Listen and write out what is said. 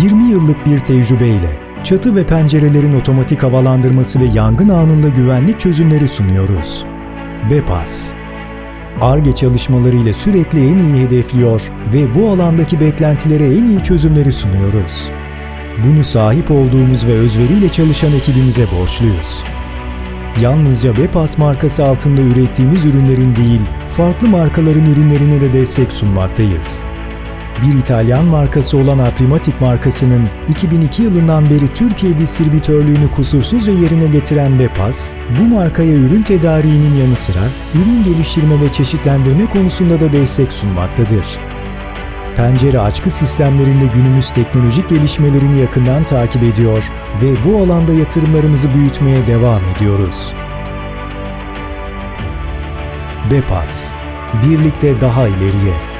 20 yıllık bir tecrübeyle çatı ve pencerelerin otomatik havalandırması ve yangın anında güvenlik çözümleri sunuyoruz. Bepas ARGE çalışmalarıyla sürekli en iyi hedefliyor ve bu alandaki beklentilere en iyi çözümleri sunuyoruz. Bunu sahip olduğumuz ve özveriyle çalışan ekibimize borçluyuz. Yalnızca Bepas markası altında ürettiğimiz ürünlerin değil, farklı markaların ürünlerine de destek sunmaktayız. Bir İtalyan markası olan Aprimatic markasının 2002 yılından beri Türkiye distribütörlüğünü kusursuzca yerine getiren Bepas, bu markaya ürün tedariğinin yanı sıra ürün geliştirme ve çeşitlendirme konusunda da destek sunmaktadır. Pencere açkı sistemlerinde günümüz teknolojik gelişmelerini yakından takip ediyor ve bu alanda yatırımlarımızı büyütmeye devam ediyoruz. Bepas, birlikte daha ileriye.